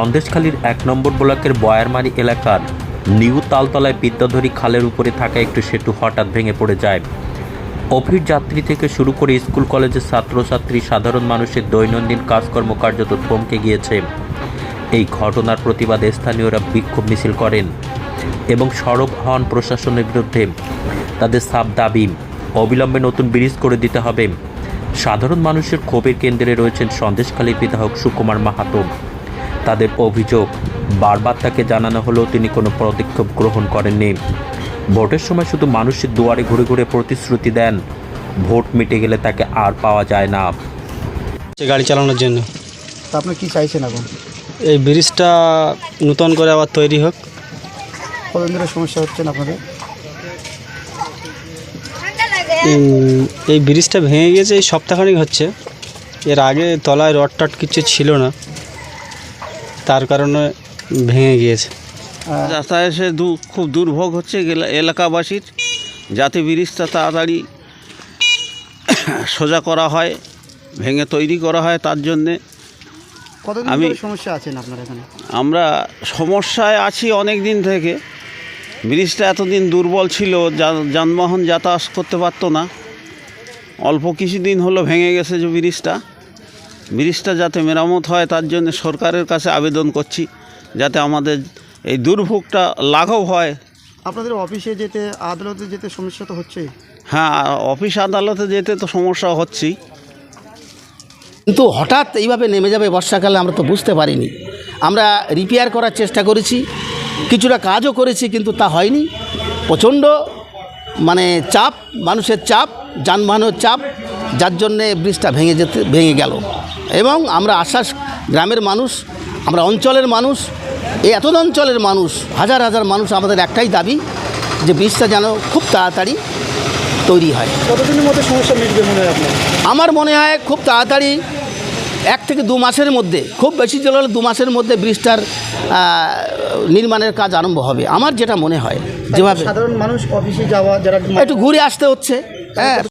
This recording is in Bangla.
সন্দেশখালীর এক নম্বর ব্লকের বয়ারমারি এলাকার নিউ তালতলায় বিদ্যাধরী খালের উপরে থাকা একটি সেতু হঠাৎ ভেঙে পড়ে যায়। অফিস যাত্রী থেকে শুরু করে স্কুল কলেজের ছাত্রছাত্রী, সাধারণ মানুষের দৈনন্দিন কাজকর্ম কার্যত থমকে গিয়েছে। এই ঘটনার প্রতিবাদে স্থানীয়রা বিক্ষোভ মিছিল করেন এবং সড়ক হন প্রশাসনের বিরুদ্ধে। তাদের সাব দাবি, অবিলম্বে নতুন ব্রিজ করে দিতে হবে। সাধারণ মানুষের ক্ষোভের কেন্দ্রে রয়েছেন সন্দেশখালীর বিধায়ক সুকুমার মাহাতো। তাদের অভিযোগ। বারবার তাকে জানানো হলেও তিনি কোনো পদক্ষেপ গ্রহণ করেননি। ভোটের সময় শুধু মানুষের দুয়ারে ঘুরে ঘুরে প্রতিশ্রুতি দেন। ভোট মিটে গেলে তাকে আর পাওয়া যায় না। গাড়ি চালানোর জন্য। তা আপনি কি চাইছেন এখন? এই ব্রিজটা নূতন করে আবার তৈরি হোক। কতদিন ধরে সমস্যা হচ্ছে না আপনাদের? এই ব্রিজটা ভেঙে গিয়েছে এই সপ্তাহখানিক হচ্ছে। এর আগে তলায় রড টট কিছু ছিল না। তার কারণে ভেঙে গিয়েছে। যাতায়াতে দু খুব দুর্ভোগ হচ্ছে এলা- এলাকাবাসীর। যাতে ব্রিজটা তাড়াতাড়ি সোজা করা হয় ভেঙে তৈরি করা হয় তার জন্যে। আমি- সমস্যা আছেন আপনার এখানে? আমরা সমস্যায় আছি অনেক দিন থেকে। ব্রিজটা এতদিন দুর্বল ছিল যা- যানবাহন যাতায়াত করতে পারতো না। অল্প কিছুদিন হলো ভেঙে গেছে যে ব্রিজটা। ব্রিজটা যাতে মেরামত হয় তার জন্য সরকারের কাছে আবেদন করছি যাতে আমাদের এই দুর্ভোগটা লাঘব হয়। আপনাদের অফিসে যেতে আদালতে যেতে সমস্যা তো হচ্ছে হ্যাঁ অফিস আদালতে যেতে তো সমস্যা হচ্ছেই। কিন্তু হঠাৎ এইভাবে নেমে যাবে বর্ষাকালে আমরা তো বুঝতে পারিনি। আমরা রিপেয়ার করার চেষ্টা করেছি কিছুটা কাজও করেছি কিন্তু তা হয়নি। প্রচণ্ড মানে চাপ মানুষের চাপ যানবাহনের চাপ যার জন্যে ব্রিজটা ভেঙে যেতে ভেঙে গেল। এবং আমরা আশ্বাস গ্রামের মানুষ আমরা অঞ্চলের মানুষ এই এত অঞ্চলের মানুষ হাজার হাজার মানুষ আমাদের একটাই দাবি যে ব্রিজটা যেন খুব তাড়াতাড়ি তৈরি হয়। কতদিনের মধ্যে সমস্যা মিটবে মনে হয় আমার মনে হয় খুব তাড়াতাড়ি এক থেকে দু মাসের মধ্যে খুব বেশি জল হলে দু মাসের মধ্যে ব্রিজটার নির্মাণের কাজ আরম্ভ হবে আমার যেটা মনে হয় যেভাবে। সাধারণ মানুষ অফিসে যাওয়া যারা একটু ঘুরে আসতে হচ্ছে হ্যাঁ।